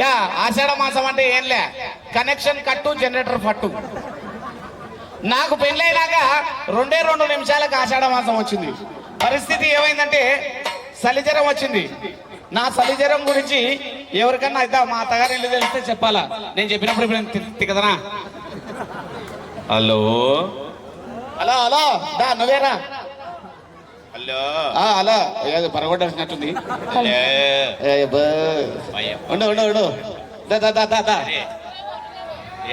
ఇక ఆషాఢ మాసం అంటే ఏంలే కనెక్షన్ కట్టు జనరేటర్ పట్టు నాకు పెళ్ళైనాక రెండే రెండు నిమిషాలకు ఆషాఢ మాసం వచ్చింది. పరిస్థితి ఏమైందంటే సలిజరం వచ్చింది. నా సలిజరం గురించి ఎవరికన్నా అయితే మా అత్తగారి ఇల్లు తెలిస్తే చెప్పాలా? నేను చెప్పినప్పుడు ఇప్పుడు తిక్కదనా హలో? Hello hello. దా నువ్వేరా? బా. అయ్యో. ఉండు ఉండు ఉండు. దా దా దా దా దా. అరే.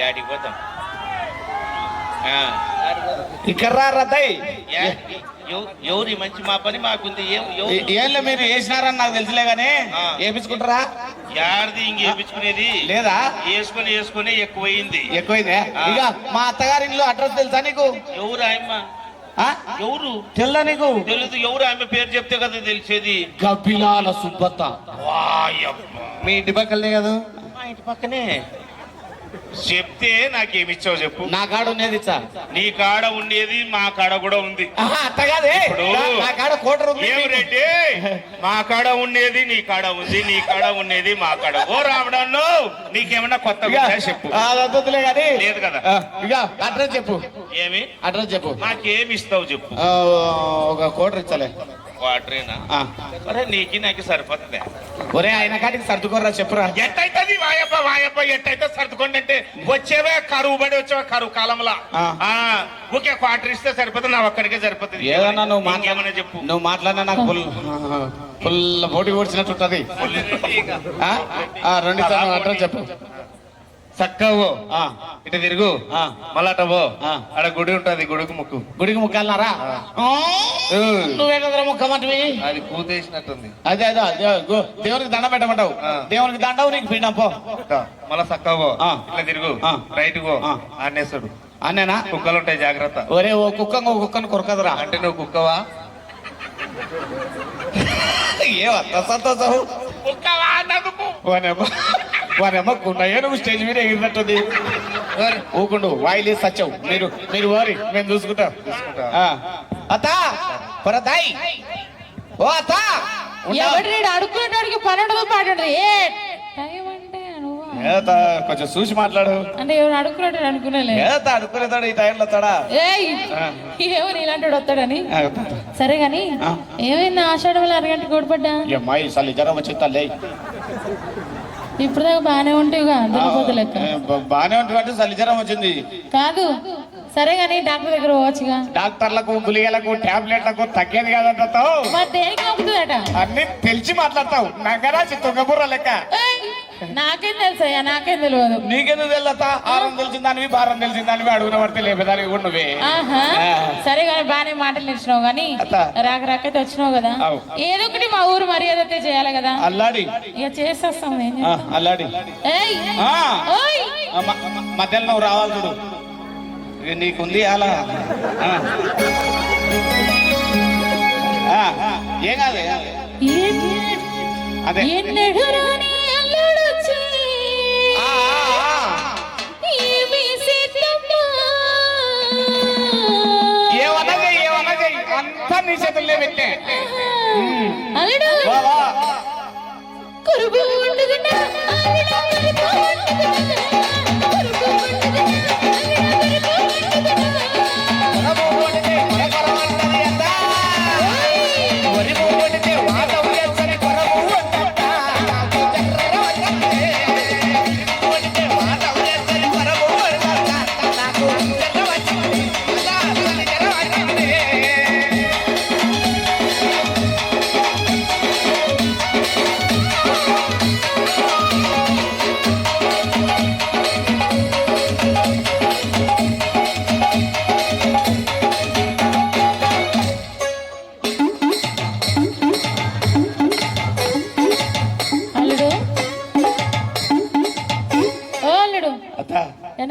యాడికి పోతాం? ఎవరి మంచి మా పని మాకుంది? ఏ- ఎవరు- ఏంలో మీరు వేసినారని నాకు తెలుసులే గానీ. వేపించుకుంటారా? యాడిది ఇంక వేపించుకునేది? లేదా? వేసుకొని వేసుకొని ఎక్కువైంది? ఎక్కువైందే. ఇక మా అత్తగారి అడ్రస్ తెలుసా నీకు? ఎవరు ఆయమ్మ? ఎవరు? తెల్లా నీకు. తెలుసు ఎవరు? ఆమె పేరు చెప్తే కదా తెలిసేది. కపిలాల వాయబ్బ. మీ ఇంటి పక్కలనే కదా? మా ఇంటి పక్కనే. చెప్తే నాకేమిచ్చావు చెప్పు. నా కాడ ఉండేది నీ కాడ ఉండేది మా కాడ కూడా ఉంది. నా- కాడ కోట మా కాడ ఉండేది నీ కాడ ఉంది నీ కాడ ఉండేది మా కాడ. ఓ రావడాను నీకేమన్నా కొత్త చెప్పు. కానీ లేదు కదా. ఇక అడ్రస్ చెప్పు. ఏమి? అడ్రస్ చెప్పు. నాకేమి ఇస్తావు చెప్పు. ఒక కోటర్ ఇచ్చలే. వాటరేనా ఆ. అరే నీకి నాకు సరిపోతుంది. ఒరే ఆయన కాటికి సర్దుకోర్రా చెప్పురా. ఎట్టయితది? వాయప్ప వాయప్ప ఎట్టయితే సర్దుకోండి అంటే వచ్చేవే కరువు పడి వచ్చేవే కరువు కాలంలో. ఊకే క్వార్టర్ ఇస్తే సరిపోతుంది నా ఒక్కడికే సరిపోతుంది. ఏదన్నా నువ్వు ఇంకేమన్నా మాట్లాడ చెప్పు. నువ్వు మాట్లాడినా నాకు ఫుల్ ఫుల్ పోటీ ఉంటది? ఆ, రెండు అడ్రస్ చెప్పు. చక్కవో. ఆ, ఇటు తిరుగు. మళ్ళాటవో ఆ. ఆడ గుడి ఉంటది గుడికి ముక్కు. గుడికి ముక్కాలన్నారా ఆ, నువ్వే కదరా ముక్కమంటివి అది పూతేసినట్టుంది అదే అదే అదే, దేవునికి దండ పెట్టమంటావు. దేవునికి దండవు నీకు పిండం పో. మళ్ళా చక్కవో. ఇట్లా తిరుగు. రైట్ గో ఆ. ఆనేసుడు అన్నేనా కుక్కలు ఉంటాయి జాగ్రత్త. ఒరే ఓ కుక్క ఓ కుక్కను కొరకదురా. అంటే నువ్వు కుక్కవా? ఏమంత సంతోషం. కుక్కవా వానేమో గుండయ్య నువ్వు స్టేజ్ మీద ఎగిరినట్టుంది. ఊకుండు వాయిలే సత్యం మీరు మీరు వారి మేము చూసుకుంటాం. చూసుకుంటా. ఆ. అత్త పరదాయి. ఓ రీడు అడుక్కునేటాడికి పన్నెండు పాడు ఏ టైం అంటే కొంచెం చూసి మాట్లాడు. అంటే ఎవరు అడుక్కునేటాడు అనుకునేలే. ఏ అత్త, అనుకునేతాడు ఈ టైంలో తడా? ఏయ్ ఏమని ఇలాంటి వాడు వస్తాడని సరే గాని ఆ. ఏమైంది? ఆషాఢం వల్ల అరగంట కోడిపడ్డా ఈ అమ్మాయి అసలు జ్వరం వచ్చి తల్లి. ఇప్పుడు దాకా బాగానే ఉంటావుగా దున్నపోతు లెక్క. బాగానే ఉంటుంది చలి జ్వరం వచ్చింది. కాదు. సరే గాని డాక్టర్ దగ్గర పోవచ్చుగా. డాక్టర్లకు గులిగలకు టాబ్లెట్లకు తగ్గేది కాదంటావు దేనికి అవుతుందట అన్ని తెలిసి మాట్లాడతావు. నగరాచి తుంగబుర్ర లెక్క. నాకేం తెలుసయ్యా నాకేం తెలియదు. నీకెందుకు తెలుస్తా ఆరం తెలిసిన దానివి భారం తెలిసిన దానివి అడుగున పడితే ఆహా ఆ. సరే గాని బానే మాటలు నేర్చినావు గాని అత్త. రాక రాకైతే వచ్చినావు కదా. ఏదో ఒకటి మా ఊరు మర్యాద అయితే చేయాలి కదా. అల్లాడి. ఇక చేసేస్తాం? అల్లాడి. మధ్యలో నువ్వు రావాలి చూడు. నీకుంది అలా. ఏం కాదు అదే. అంతా నీ చేతుల్లో పెట్టే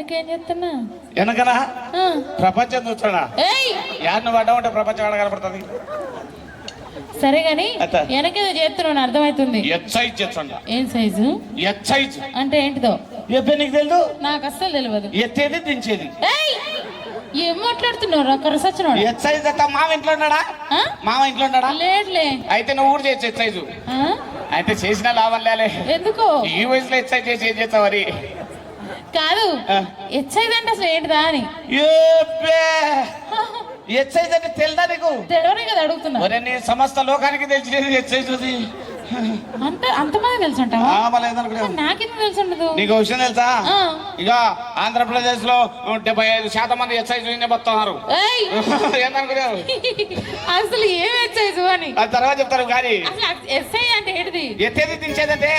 వెనకేం చేస్తున్నా? వెనకనా. ప్రపంచం చూస్తాడా ఏయ్! యాడ్ను పడ్డామంటే ప్రపంచం ఆడ కనపడుతుంది? సరే గాని. వెనకేదో చేస్తున్నావు అర్థమవుతుంది ఎక్సైజ్ చేస్తుండ. ఏం సైజు ఎక్సైజ్ అంటే ఏంటిదో? ఎప్పుడు నీకు అస్సలు తెలియదు ఎత్తేది దించేది. ఏం ఎక్సైజ్ అత్త మామ ఇంట్లో ఉన్నాడా? మామ ఇంట్లో ఉన్నాడా? లేట్లే అయితే నువ్వు ఊరు చేయొచ్చు ఎక్సైజ్ ఆ? అయితే చేసిన లాభం లేలే. ఎందుకు? ఈ వయసులో ఎక్సైజ్ చేసి ఏం చేస్తావు మరి? కాదు. ఎక్సైజ్ అంటే అసలు ఏంటిదా అని. ఎక్సైజ్ అంటే తెలుదా నీకు? తెలియనే కదా అడుగుతున్నా. ఒరే నీ సమస్త లోకానికి తెలిసినది అది అంత అంతమంది తెలుసు నాకెందుకు తెలుసు నీకు విషయం తెలుసా. ఇక ఆంధ్రప్రదేశ్లో డెబ్బై ఐదు శాతం మంది ఎక్సైజ్ బతున్నారు అసలు ఏం ఎక్సైజ్ అని? తర్వాత చెప్తారు కానీ. ఎస్ఐ అంటే ఏంటిది? ఎత్తేది దించేదంటే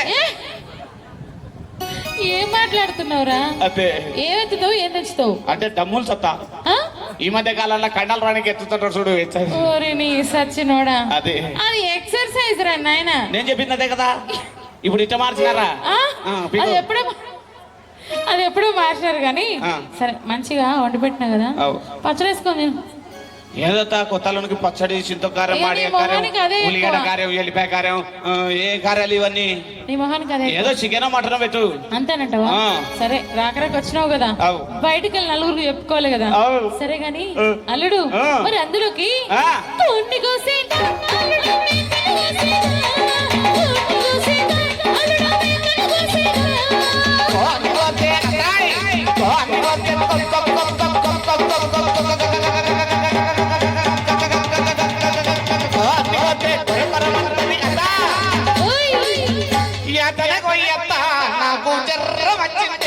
ఏ? మాట్లాడుతున్నావురా? అదే ఏం ఎత్తుతావు ఏం తెచ్చుతావు అంటే డమ్ములు సత్తా. ఆ? ఈ మధ్య కాలంలో కండలు రానికి ఎత్తుతుంటారు చూడు ఎక్సైజ్ ఓరి నీ సచ్చినోడా. అదే. అది ఎక్సర్సైజ్ రా నాయన. నేను చెప్పింది కదా. ఇప్పుడు ఇట్ట మార్చినారా. అది ఎప్పుడో అది ఎప్పుడో మార్చారు కానీ. సరే మంచిగా వండి పెట్టినా కదా. పచ్చడి వేసుకొని ఏదైతే కొత్తలోనికి పచ్చడి చింతకారం ఉల్లిగడ్డ ఎక్కువ. కారం ఎల్లిపాయ కారం ఆ, ఏ కారాలు ఇవన్నీ ఏదో చికెన్ మటన్ పెట్టు అంతేనంటవా ఆ. సరే రాకరాకు వచ్చినావు కదా. బయటికి వెళ్ళి నలుగురు చెప్పుకోవాలి కదా. సరే గాని. అల్లుడు. మరి అందులోకి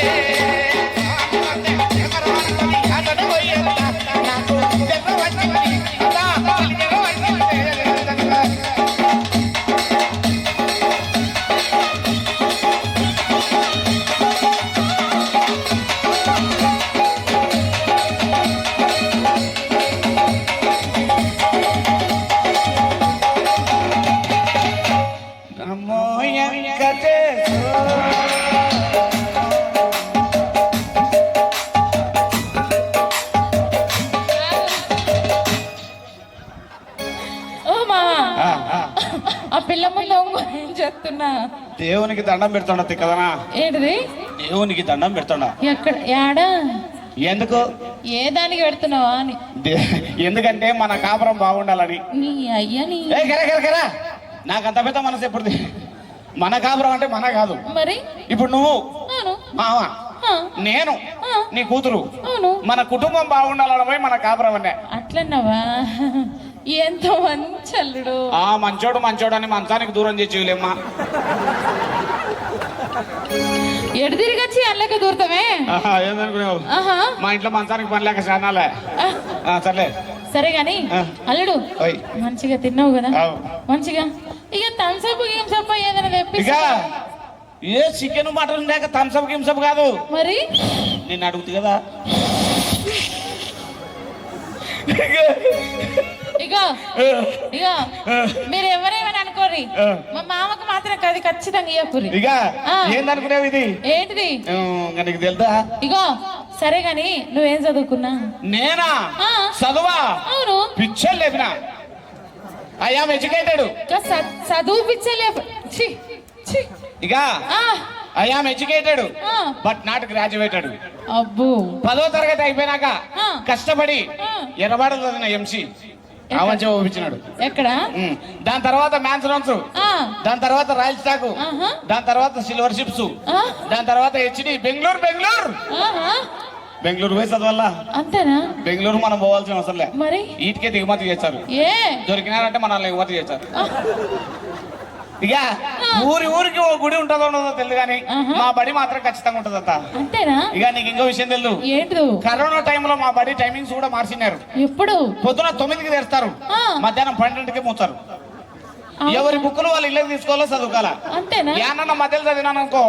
వచ్చిందే దండం పెడుతుండ తిక్కదనా ఏంటిది? దేవునికి దండం పెడుతుండ. ఎక్కడ? యాడా? ఎందుకు? ఏ దానికి పెడుతున్నావా అని. ఎందుకంటే మన కాపురం బాగుండాలని. నీ నాకు అంత పెద్ద మనసు ఎప్పుడు మన కాపురం అంటే మన కాదు. మరి? ఇప్పుడు నువ్వు మామ ఆ, నేను నీ కూతురు. అవును. మన కుటుంబం బాగుండాలని పోయి మన కాపురం అనే అట్లన్నావా? ఎంత మంచి ఆ మంచోడు మంచోడు అని మంచానికి దూరం చేసేయలేమ్మా ఎడు తిరిగి వచ్చి అల్లక దూరతామే? ఏందనుకున్నావు ఆహా. మా ఇంట్లో మంచానికి పని లేక చానాలే సర్లే. సరే గాని. అల్లుడు ఓయ్. మంచిగా తిన్నావు కదా. మంచిగా. ఇక థమ్సప్ గిమ్సప్ ఏదైనా ఇక తెప్పిస్తా ఏ చికెన్ మటన్ లేక థమ్సప్ గిమ్సప్ కాదు. మరి? నేను అడుగుతు కదా. ఇగో ఇగో మీరు ఎవరేమని అనుకోరి మా మామకు మాత్రం అది ఖచ్చితంగా ఇయ్యకురి ఇక. ఏందనుకునేవి ఇది? ఏంటిది? నీకు తెలుదా? ఇగో సరే గాని నువ్వేం చదువుకున్నా? నేనా. చదువా? అవును. పిచ్చర్ లేపిన? I am educated. చదువు పిచ్చలే ఛీ, ఛీ. ఇక I am educated. But not graduated. అబ్బో. పదో తరగతి అయిపోయినాక. కష్టపడి చదివిన ఎంసీ. ఆవంచ ఊపించినాడు. ఎక్కడ. దాని తర్వాత మ్యాన్స్ రన్స్. ఆ, దాని తర్వాత రాయల్ స్టాక్. దాని తర్వాత సిల్వర్ షిప్స్ దాని తర్వాత హెచ్డి బెంగళూరు బెంగళూరు. బెంగళూరు పోయి చదవాలా అంతేనా? బెంగళూరు మనం పోవాల్సిన అవసరం లే. మరి? దిగుమతి చేస్తారు. దొరికినారంటే మనల్ని ఎగుమతి చేస్తారు. ఆ, ఇక ఊరి ఊరికి ఓ గుడి ఉంటుందో ఉండదో తెలియదు కానీ. మా బడి మాత్రం ఖచ్చితంగా ఉంటుందంట అంతేనా? ఇక నీకు ఇంకో విషయం తెలుసు ఏంటిదు? కరోనా టైంలో మా బడి టైమింగ్స్ కూడా మార్చినారు. ఎప్పుడు? పొద్దున తొమ్మిదికి తెస్తారు ఆ. మధ్యాహ్నం పన్నెండుకి అవునా? ఎవరి బుక్కులు వాళ్ళు ఇళ్ళకి తీసుకోవాలో చదువుకోవాలా? యానన్న మధ్యలో చదివినాను అనుకో.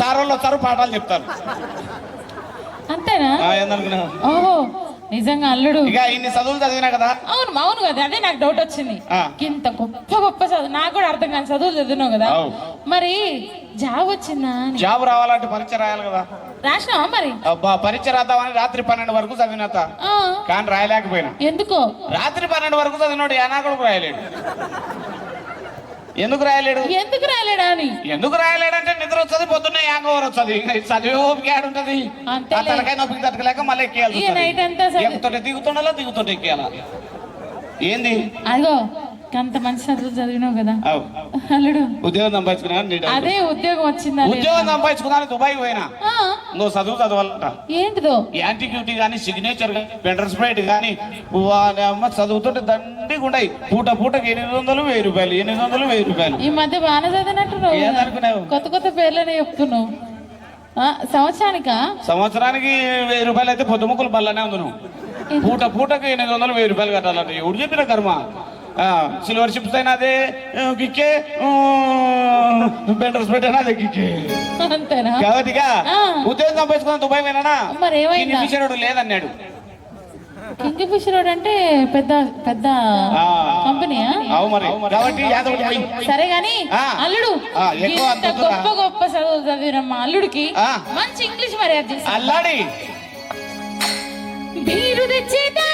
సార్ వాళ్ళు వస్తారు పాఠాలు చెప్తారు. అంతేనా? నిజంగా అల్లుడు. ఇక ఇన్ని చదువులు చదివినా కదా? అవును అవును కదా అదే నాకు డౌట్ వచ్చింది. ఇంత గొప్ప గొప్ప చదువు. నాకు కూడా అర్థం కాని చదువులు చదివినావు కదా. మరి జాబ్ వచ్చిందా జాబ్ రావాలంటే పరీక్ష రాయాలి కదా. రాసినావా మరి? అబ్బా పరీక్ష రాద్దామని రాత్రి పన్నెండు వరకు చదివినత కానీ రాయలేకపోయినా. ఎందుకో? రాత్రి పన్నెండు వరకు చదివినోడు ఏనాకుడు రాయలేడు. ఎందుకు రాయలేడు? ఎందుకు రాలేడా అని? ఎందుకు రాయలేడంటే నిద్ర వస్తుంది పొద్దున్నే యాంగోవర్ వస్తుంది. ఇంకా చదివే ఓపిక ఏడుంటది అంతేలే. ఆ తలకాయ నొప్పికి తట్టుకోలేక మళ్ళీ చదివి- ఎక్కుతుంటే దిగుతుండాలో దిగుతుంటే ఎక్కేయాలా? ఏంది? అదిగో అంత మంచి చదువు చదివినావు కదా. అల్లుడు. ఉద్యోగం సంపాదించుకున్నా. అదే ఉద్యోగం వచ్చిందా? ఉద్యోగం సంపాదించుకున్నాను దుబాయ్ పోయినా? నువ్వు చదువు చదవాలంట. ఏంటిదో? యాంటీక్యూటీ కానీ సిగ్నేచర్ పెండర్ స్ప్రైట్ కానీ అమ్మ చదువుతుంటే దండిగా ఉన్నాయి పూట పూటకి ఎనిమిది వందలు వెయ్యి రూపాయలు ఎనిమిది వందలు వెయ్యి రూపాయలు. ఈ మధ్య బాగానే చదివినట్టున్నావు? కొత్త కొత్త పేర్లనే చెప్తున్నావు. ఆ, సంవత్సరానికా? సంవత్సరానికి వెయ్యి రూపాయలు అయితే పొద్దుముక్కులు బల్లనే ఉంది నువ్వు పూట పూటకి ఎనిమిది వందలు వెయ్యి రూపాయలు కట్టాలంట. ఎవడు చెప్పిన కర్మ? సిల్వర్ షిప్స్ అయినా అదే కిక్కే పెండర్ స్ప్రైట్ అయినా అదే కిక్కే అంతేనా కాబట్టిగా ఆ. ఉద్యోగం సంపాదించుకున్న దుబాయ్ పోయినా మరి ఏమైందా? లేదన్నాడు కింగ్ ఫిషర్ రోడ్ అంటే పెద్ద పెద్ద కాబట్టి పోయి సరే గాని ఆ. అల్లుడు. గొప్ప గొప్ప చదువు చదివిన మా అల్లుడికి. మంచి ఇంగ్లీష్ మర్యాద చేసి అల్లాడి తెచ్చేదా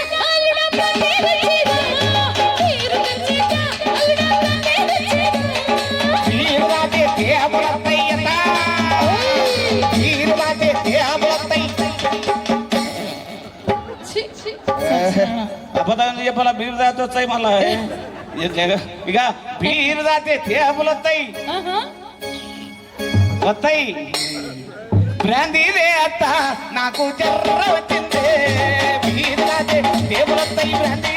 అబద్ధాలు చెప్పాలా? బీరు దాతే వచ్చాయి మళ్ళా. ఇక బీరు దాతే దేహములత్తాయి ఆహా. వస్తాయి. బ్రాందీదే అత్త నాకు జర్ర వచ్చిందే. బీరు దాతే దేహములత్తాయి బ్రాందీదే అత్త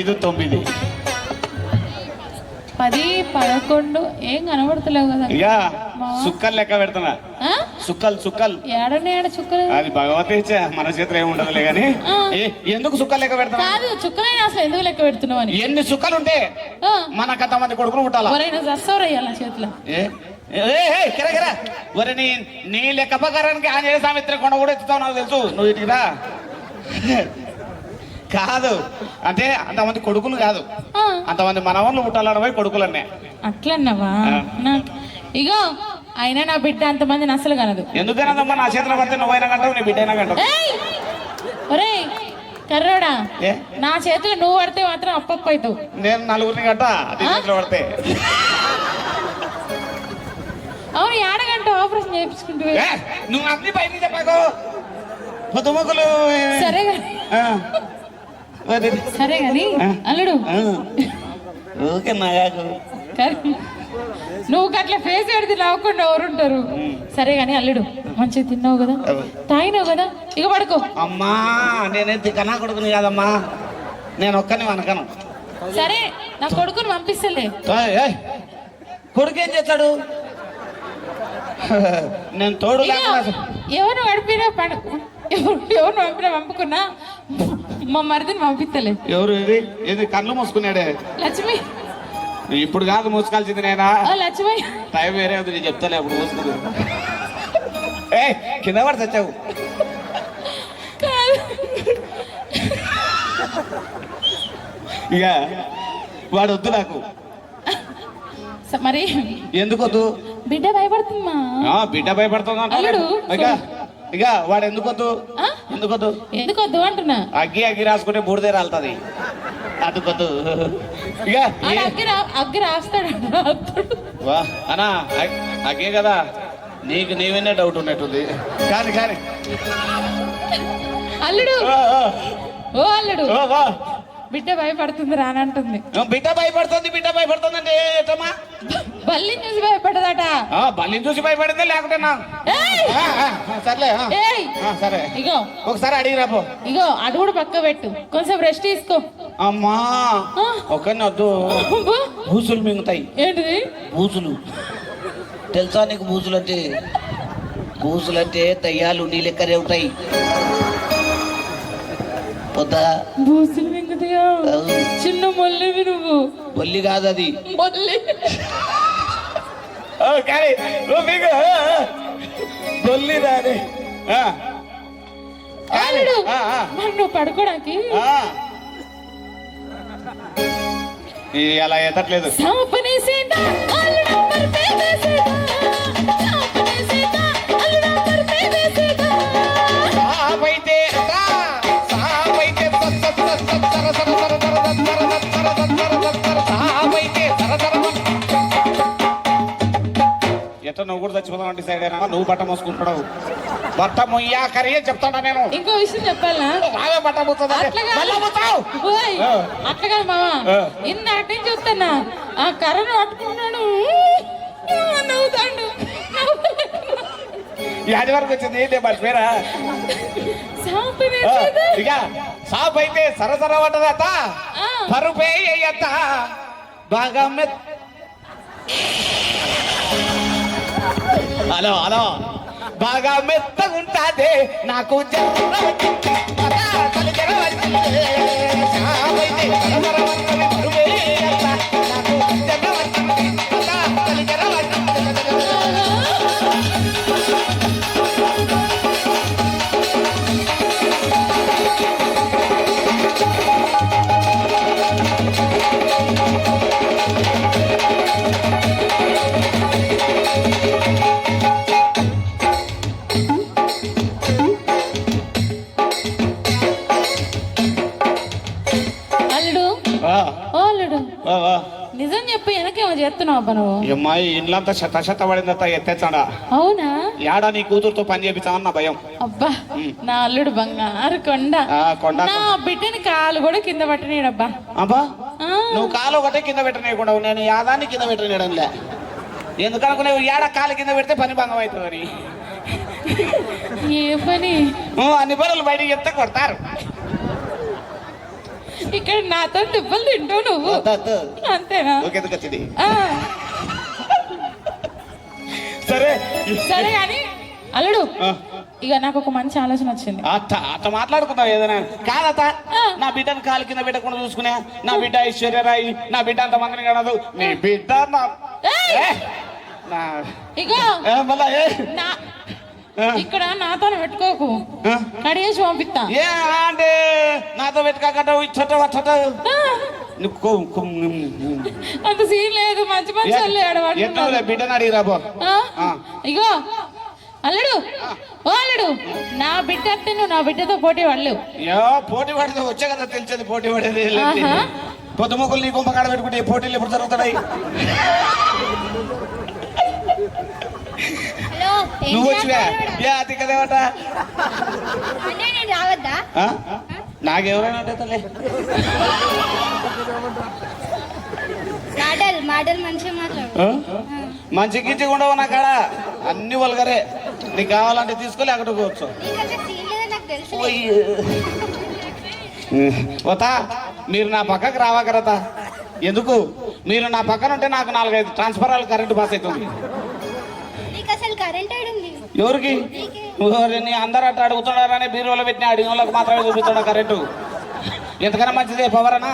ఐదు తొమ్మిది. పది పదకొండు ఏం కనబడతలేవు కదా. ఇక సుక్కలు లెక్క పెడుతున్నా. ఆ? సుక్కలు సుక్కలు. ఏడనే ఏడ చుక్కలు అది భగవతి ఇచ్చే మన చేతిలో ఏమి ఉండదులే కానీ. ఏ- ఎందుకు సుక్కలు లెక్క పెడతాం కాదు చుక్కలైనా అసలు ఎందుకు లెక్క పెడుతున్నావు అని. ఎన్ని సుక్కలు ఉంటే ఆ. మనకు అంతమంది కొడుకులు పుట్టాలా? ఎవరైనా చస్తవరయ్యా నా చేతిలో? ఏ ఏ, ఏ, కిర కిర. ఒరే నీ నీ లెక్క ప్రకారానికి ఆంజనేయ సామిత్రి కొండ కూడా ఎత్తుతావు నాకు తెలుసు. నువ్వు ఇటుకి రా. కాదు. అంటే అంతమంది కొడుకులు కాదు. అంతమంది మనవళ్ళు పుట్టాలనవై కొడుకులన్నే. అట్లన్నావా? ఇగో అయినా నా బిడ్డ అంతమందిని అసలు కనదు. ఎందుకనదమ్మా నా చేతిలో పడితే నువ్వైనా కంటావు నీ బిడ్డైనా కంటావు ఏయ్! ఒరేయ్ కర్రోడా నా చేతిలో నువ్వు పడితే మాత్రం అప్పప్ప అవుతావు నేను నలుగురిని గట్ట? చేతిలో పడితే. అవును ఏడగంట ఆపరేషన్ చేయించుకుంటూ నువ్వు అన్ని బయట చెప్పాకు. పొద్దుమొక్కలు సరే సరే గాని ఆ. అల్లుడు. కర్- నువ్వు గట్ల ఫేస్ పెడితే నవ్వకుండా ఎవరుంటారు సరే గాని అల్లుడు మంచిగా తిన్నావు కదా. తాగినావు కదా? ఇక పడుకో. అమ్మా నేనే తిక్కనా కొడుకుని కాదమ్మా. నేను ఒక్కని అనకను సరే నా కొడుకుని పంపిస్తలే. కొడుకు ఏం చేస్తాడు? నేను తోడు ఎవరు పడిపోయినా పడు ఎవరు ఎవరు పంపినా పంపుకున్నా మా మరిదిని పంపిస్తలే. ఎవరు ఇది ఇది కళ్ళు మూసుకున్నాడే. లక్ష్మి. ఇప్పుడు కాదు మూసుకోవాల్సింది నేనా? లక్ష్మి. టైం వేరే ఉంది నేను చెప్తాలే అప్పుడు మూసుకుంది. ఏ కింద పడి తెచ్చావు కాదు. ఇక వాడు వద్దు నాకు. మరి? ఎందుకు వద్దు? బిడ్డ భయపడుతుందమ్మా. ఆ, బిడ్డ భయపడుతుంది ఇక ఇక వాడు ఎందుకు వద్దు? ఆ? ఎందుకు వద్దు ఎందుకు వద్దు అంటున్నా? అగ్గి అగ్గి రాసుకుంటే బూడిదే రాలుతుంది. అందుకొద్దు ఇక అగ్గి రా అగ్గి రాస్తాడు. వా అనా అగ్- అగ్గే కదా. నీకు నీవైనా డౌట్ ఉన్నట్టుంది. కానీ కానీ. అల్లుడు. ఓ, అల్లుడు. బిడ్డ భయపడుతుంది రానంటుంది బిడ్డ భయపడుతుంది బిడ్డ భయపడుతుంది అంటే ఏటమ్మా? బల్లి చూసి భయపడదట. బల్లిని చూసి భయపడిందే లేకుంటే నా సర్లే సరే. ఇగో. ఒకసారి అడిగిరా పో. ఇగో అటు కూడా పక్క పెట్టు. కొంచెం రెస్ట్ తీసుకో. అమ్మా. ఒకరిని వద్దు. అబ్బా, బూసులు మింగుతాయి. ఏంటిది? బూసులు తెలుసా నీకు బూసులు అంటే బూసులు అంటే దయ్యాలు నీ లెక్కనే ఉంటాయి. పొద్దా బూసులు మింగుతాయా చిన్న మొల్లివి నువ్వు. బొల్లి కాదు అది మొల్లి కానీ అల్లుడు మరి నువ్వు పడుకోడానికి అలా ఎత్తట్లేదు. పోదాం డిసైడ్ అయినా నువ్వు బట్ట మోసుకుంటావు బట్ట మొయ్యా కర్రీ అని చెప్తాడా నేను? ఇంకో విషయం చెప్పాలా? బాగా బట్ట పోతుంది అట్లా ఓయ్, ఆ. ఇందాక నుంచి చూస్తున్నా. కర్రను పట్టుకున్నాడు. నవ్వుతాడు వరకు వచ్చింది ఏంటి ఆ, చేద్దా? ఇక సాప్ అయితే సరసర పడ్డదట ఆ. పరుపే అయ్యత్త. బాగా మెత్ హలో హలో. బాగా మెత్తగుంటాదే నాకు జర అబ్బా నువ్వు ఈ అమ్మాయి ఇండ్లంతా శత శత పడిందట ఎత్తేస్తాడా అవునా? యాడా నీ కూతురుతో పని చేపించామని నా భయం. అబ్బా నా అల్లుడు బంగారు కొండ. ఆ, కొండ. నా బిడ్డని కాలు కూడా కింద పట్టనీడబ్బా అబ్బా ఆ, నువ్వు కాలు ఒకటే కింద పెట్టనీయకుండా నేను యాదాన్ని కింద పెట్టనీయడంలే ఎందుకనుకునే ఏడ కాలు కింద పెడితే పని భంగం అవుతుందని. ఏ పని? అన్ని పనులు బయటికి చెప్తే కొడతారు. ఇక్కడ నాతో టిప్పలు తింటావు నువ్వు. అంతేనా? సరే. సరే కానీ అల్లుడు ఇక నాకు ఒక మంచి ఆలోచన వచ్చింది. అత్త అత్త మాట్లాడుకుందాం ఏదైనా. కాదత. నా బిడ్డను కాలు కింద పెట్టకుండా చూసుకునే. నా బిడ్డ ఐశ్వర్యరాయి నా బిడ్డ అంత మందిని కనదు. నీ బిడ్డ నా ఇగో. మళ్ళా. ఇక్కడ నాతో పెట్టుకోకు? కడిగేసి పంపిస్తా. ఏ అంటే నాతో పెట్టుకోకట ఇచ్చట వచ్చట అంత సీన్ లేదు మంచి మంచి వాళ్ళు బిడ్డను అడిగిరా బో ఆ. ఇగో అల్లుడు ఓ అల్లుడు నా బిడ్డ అంటే నువ్వు నా బిడ్డతో పోటీ యో పోటీ పడితే వచ్చే కదా తెలిసేది పోటీ పడేది ఆహా. పొద్దుముకులు నీ గుంప కాడ పెట్టుకుంటే పోటీలు ఎప్పుడు జరుగుతాయి నువ్వు వచ్చివే? ఏ అతి కదేవట రావద్దా? నాకెవరైనా అంటే తల్లి. మాటలు మాటలు మంచిగా మాట్లాడు. ఆ? మంచి గిచ్చి ఉండవు నా కాడ. అన్ని వల్గరే. నీకు కావాలంటే తీసుకొని అక్కడ పోవచ్చు. పోతా మీరు నా పక్కకు రావాకరత ఎందుకు? మీరు నా పక్కన ఉంటే నాకు నాలుగైదు ట్రాన్స్ఫరాలు కరెంటు పాస్ అవుతుంది. ఎవరికి? అందరూ అట్లా అడుగుతున్నారని బీరువాలో పెట్టిన అడిగిన వాళ్ళకి మాత్రమే చూపిస్తున్నా కరెంటు. ఎంతకన్నా మంచిదే పవర్ అనా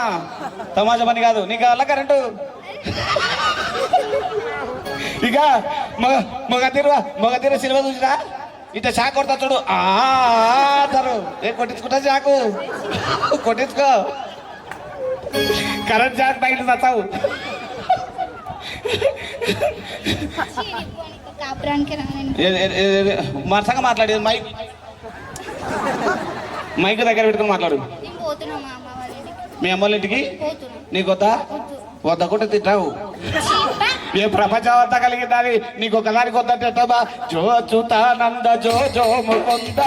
తమాషా పని కాదు. నీకు కావాలా కరెంటు? ఇక మగ మగ తీరు మగ తీరు సినిమా చూసిరా? ఇట్లా షాక్ కొడతా చూడు. ఆ తరు. ఏ కొట్టించుకుంటా షాకు కొట్టించుకో. కరెంట్ షాక్ తగిలి చచ్చావు మరసంగా మాట్లాడేది మైక్. మైక్ దగ్గర పెట్టుకుని మాట్లాడు. మా ఇంటికి. నీకు వద్దా? వద్ద. కూడా చీపా. ఏ ప్రపంచం అంతా కలిగిందని నీకు ఒకదానికి వద్దంటే ఎట్టబా జో చూతానంద జో జో ముకుంద.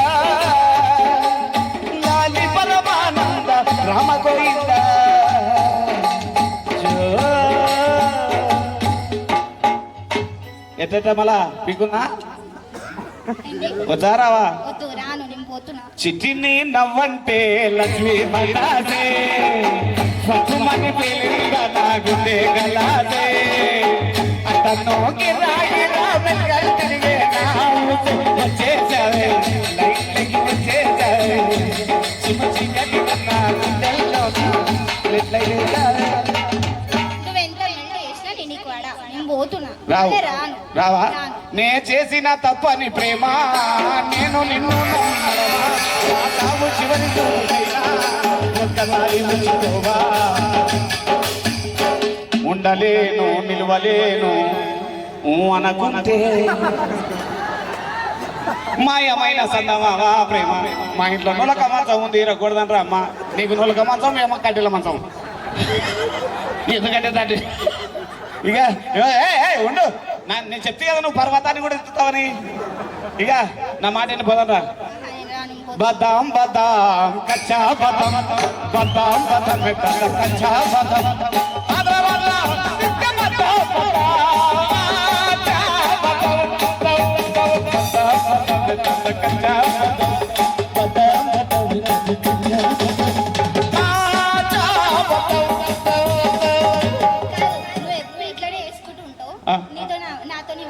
పరమానంద రామ గోవింద. ఎట్ట మళ్ళా పీకున్నా? వచ్చారావా చిట్టిని నవ్వంటే లక్ష్మీ మగాసే సత్తుమని పెళ్ళిగా నా గుండె గలాసే తిరిగే వచ్చేసావే లైట్లకి వచ్చేసావే గుండెల్లో ఎట్లయితే రావు రావా? నే చేసిన తప్పని ప్రేమ నేను నిన్ను చివరి ఒక్కసారి ఉండలేను నిలవలేను ఊ అనకుంటే. మాయమైన సందమావా ప్రేమ? మా ఇంట్లో నొలక మంచం ఉంది ఇరగకూడదంటారా అమ్మ. నీకు నొలక మంచం మేము కట్టెల మంచం. ఎందుకంటే దాటి ఇక ఉండు నేను చెప్తే కదా నువ్వు పర్వతాన్ని కూడా ఎత్తుతావని ఇక నా మాట ఏంటి పోదా బదాం బదాం కచ్చా బదాం బదాం బదాం కచ్చా బదాం కచ్చా బదాం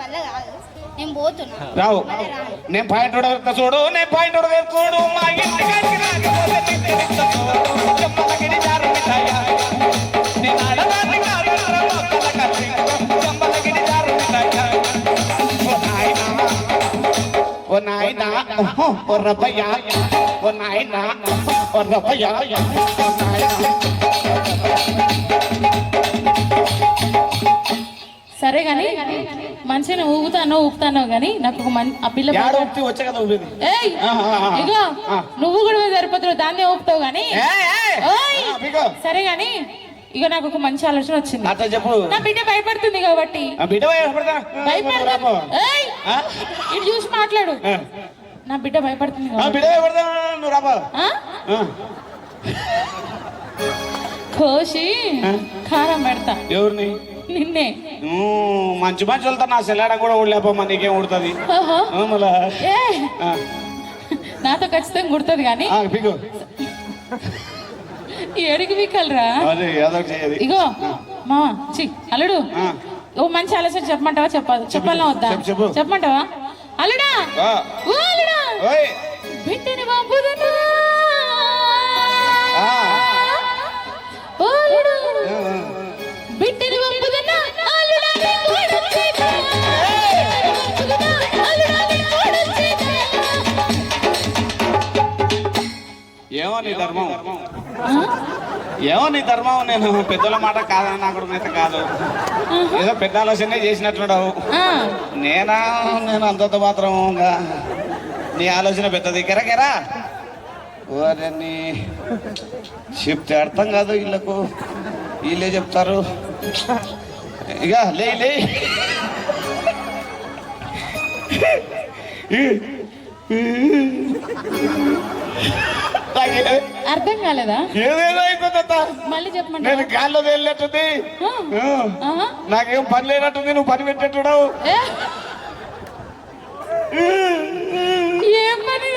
వల్ల కాదు నేను పోతున్నా రావు మళ్ళీ రాను. నేను పాయింట్ ఉడగలుగుతా చూడు నేను పాయింట్ ఉడగలుగుతా చూడు మా ఇంటి కాడికి రాకపోతే నీ తెలుస్తా చూడు. చెమ్మలగిరి జారు మిఠాయ. నేను ఆడదాన్ని కాదు, రా మొక్కల కత్తి. చెమ్మలగిరి జారు మిఠాయ. ఓ నాయనా, ఓ నాయనా, ఓహో, ఓ రబ్బయ్య, ఓ నాయనా, ఓ రబ్బయ్య, ఓ నాయనా. సరే గాని మంచిగా ఊగుతానో ఊపుతానో గాని నాకు ఒక ఆ పిల్ల. ఏయ్. ఇగో. నువ్వు కూడా సరిపోతావు దాన్నే ఊపుతావు గాని. ఓయ్. సరే గాని ఇక నాకు ఒక మంచి ఆలోచన వచ్చింది అట్లా చెప్పు నా బిడ్డ భయపడుతుంది కాబట్టి ఆ, బిడ్డ భయపడతా భయపడతా రాపో. ఏయ్ ఆ? ఇటు చూసి మాట్లాడు ఆ. నా బిడ్డ భయపడుతుంది ఆ, కాబట్టి. బిడ్డ భయపడతా నువ్వు రాబా ఆ? కోసి కారం పెడతా ఎవరిని నిన్నే. మంచి మంచి వెళ్తా నా సెల్లాడ కూడా ఊడలేపమ్మా నీకేం ఆ, నాతో ఖచ్చితంగా గుర్తుంది కానీ. ఏడికి చేయది ఇగో మా చి అల్లుడు. ఓ మంచి ఆలోచన చెప్పమంటావా చెప్పాలి చెప్పాలా వద్దా? చెప్పు, చెప్పు. చెప్పమంటావా? అల్లుడా! ఓ అల్లుడా! బిడ్డని ఓ అల్లుడు. బిడ్డని నీ ధర్మం? ఏమో నీ ధర్మం నేను పెద్దల మాట కాదని నాకు అయితే కాదు. ఏదో పెద్ద ఆలోచనే చేసినట్టున్నావు. నేనా? నేను అంతంత మాత్రం ఇంకా నీ ఆలోచన పెద్దది. కెరకెరా చెప్తే అర్థం కాదు వీళ్ళకు వీళ్ళే చెప్తారు. ఇక లే లే. అర్థం కాలేదా? ఏదేదో అయిపోతుందా మళ్ళీ నేను చెప్పమంటావా గాల్లో. ఆహా. నాకేం పని లేనట్టుంది నువ్వు పని పెట్టేట్టున్నావు ఏ? పని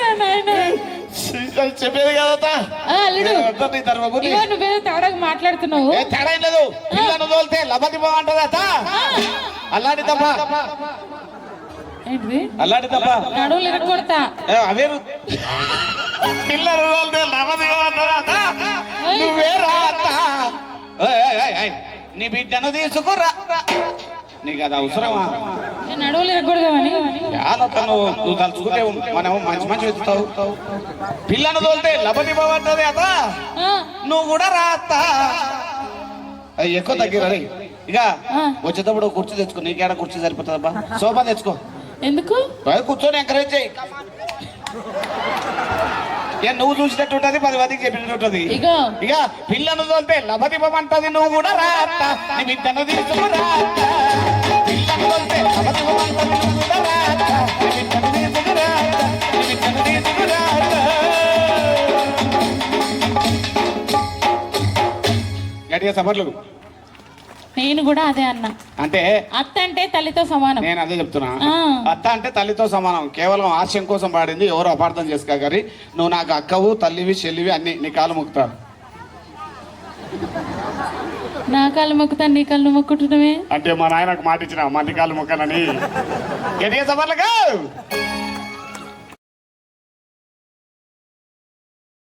చెప్పేది కదా నువ్వేదో తేడాగా మాట్లాడుతున్నావు. తేడా లేదు. పిల్లను తోలితే లబది బాగుంటదట అల్లాడి తప్ప అల్లాడి తప్ప నడువులు ఇరగొడతా ఏ, అవే పిల్లలు నువ్వే రాత నీ బిడ్డను తీసుకురా. నీకు అది అవసరమా? నువ్వు నువ్వు తలుచుకుంటే మనం మంచి మంచి వెతుకుతావు. పిల్లను తోలితే లబది బాగుంటది అత నువ్వు కూడా రాత ఎక్కువ తగ్గిరా. ఇక. వచ్చేటప్పుడు కుర్చీ తెచ్చుకో. నీకేడ కుర్చీ సరిపోతుందబ్బా సోఫా తెచ్చుకో. ఎందుకు? కూర్చొని ఎంకరేజ్ చేయి. నువ్వు చూసినట్టు ఉంటది పది మందికి చెప్పినట్టు ఉంటది ఇక పిల్లను తోలితే లభదివ్వమంటది నువ్వు కూడా రాత నీ బిడ్డను పిల్లను తోలితే నువ్వు కూడా రాత నీ బిడ్డను తీసుకు రాత నీ బిడ్డను తీసుకు రాత గట్టిగా సఫర్లు నేను కూడా అదే అన్నా. అంటే అత్త అంటే తల్లితో సమానం. నేను అదే చెప్తున్నా. అత్త అంటే తల్లితో సమానం. కేవలం ఆశయం కోసం పాడింది ఎవరు అపార్థం చేసుకోగరి నువ్వు నాకు అక్కవు తల్లివి చెల్లివి అన్ని నీ కాలు ముక్తారు నా కాళ్ళు మొక్కుతాను నీ కాళ్ళు మొక్కుంటున్నావే అంటే మా నాయనకు మాట ఇచ్చిన మంది కాలు మొక్కనని. గట్టిగా సభలకు